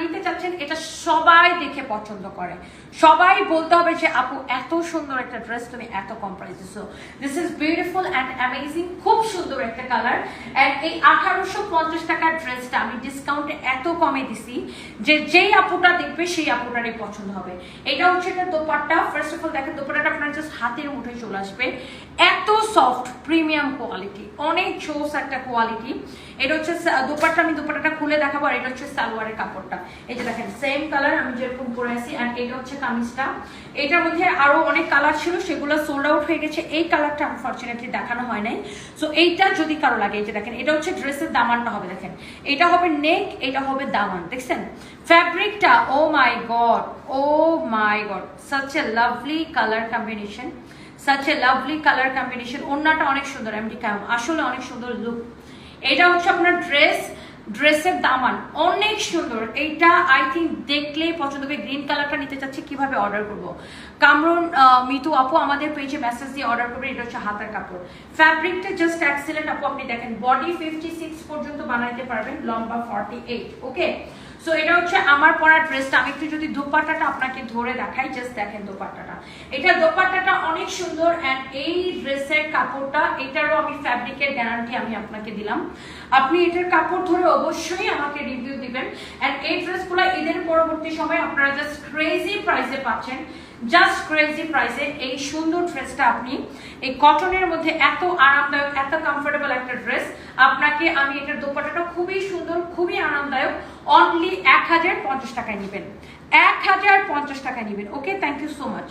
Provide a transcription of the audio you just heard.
নিতে চাচ্ছেন, এটা সবাই দেখে পছন্দ করে। সবাই বলতে হবে যে, আপু, এত সুন্দর একটা ড্রেস তুমি এত কম প্রাইসে so this is beautiful and amazing খুব সুন্দর একটা কালার অ্যান্ড এই আঠারোশো পঞ্চাশ টাকার ড্রেসটা আমি ডিসকাউন্টে এত কমে দিছি যে, যেই আপুটা দেখবে, সেই আপুটারই পছন্দ হবে। এটা হচ্ছে একটা দোপাট্টা। ফার্স্ট অফ অল দেখেন, দোপাট্টাটা আপনার জাস্ট হাতের মুঠোয় চলে আসবে। এত সফট প্রিমিয়াম কোয়ালিটি। অনেক চোস একটা কোয়ালিটি। এটা হচ্ছে দোপাট্টা আমি দোপাট্টাটা খুলে দেখাবো, আর এটা হচ্ছে সালোয়ারের কাপড়টা। এই যে দেখেন সেম কালার আমি যেরকম পরে আছি অ্যান্ড এটা হচ্ছে কামিজটা। এটার মধ্যে আরও অনেক কালার ছিল, সেগুলো সোল্ড আউট হয়ে গেছে। এই কালারটা আনফর্চুনেটলি দেখানো হয় নাই। সো এইটা যদি কারও লাগে, এই যে দেখেন, এটা হচ্ছে ড্রেসের দামানটা হবে, দেখেন। এটা হবে নেক এটা হবে দামান, দেখছেন? ফ্যাব্রিকটা ও my god oh my god such a lovely colour combination such a lovely colour combination ওন্নাটা অনেক সুন্দর এমডি কাম আসলে অনেক সুন্দর লুক এটা হচ্ছে আপনার ড্রেস ড্রেসের দামান অনেক সুন্দর। এইটা আই থিঙ্ক দেখলেই পছন্দ হবে। গ্রিন কালারটা নিতে চাচ্ছি, কীভাবে অর্ডার করব? কামরুন মিতু আপু আমাদের পেজে মেসেজ দিয়ে অর্ডার করবে এটা হচ্ছে হাতার কাপড়। ফ্যাব্রিকটা জাস্ট এক্সিলেন্ট আপু। আপনি দেখেন বডি ফিফটি সিক্স পর্যন্ত বানাইতে পারবেন, লম্বা ফর্টি এইট ওকে সো এটা হচ্ছে আমার পরা ড্রেসটা আমি একটু যদি দোপাট্টাটা আপনাকে ধরে দেখাই জাস্ট দেখেন দোপাট্টাটা। এটা দোপাট্টাটা অনেক সুন্দর অ্যান্ড এই ড্রেসের কাপড়টা, এটারও আমি ফ্যাব্রিকের গ্যারান্টি আমি আপনাকে দিলাম। আপনি এটার কাপড় ধরে অবশ্যই আমাকে রিভিউ দিবেন। অ্যান্ড এই ড্রেসগুলো ঈদের পরবর্তী সময় আপনারা জাস্ট ক্রেজি প্রাইসে পাচ্ছেন। জাস্ট ক্রেজি প্রাইসে এই সুন্দর ড্রেসটা আপনি এই কটনের মধ্যে এত আরামদায়ক, এত কমফোর্টেবল আপনাকে আমি এটার দোপাটাটা খুবই সুন্দর, খুবই আরামদায়ক। অনলি এক হাজার পঞ্চাশ টাকায় নেবেন। এক হাজার পঞ্চাশ টাকায় নেবেন। Okay thank you so much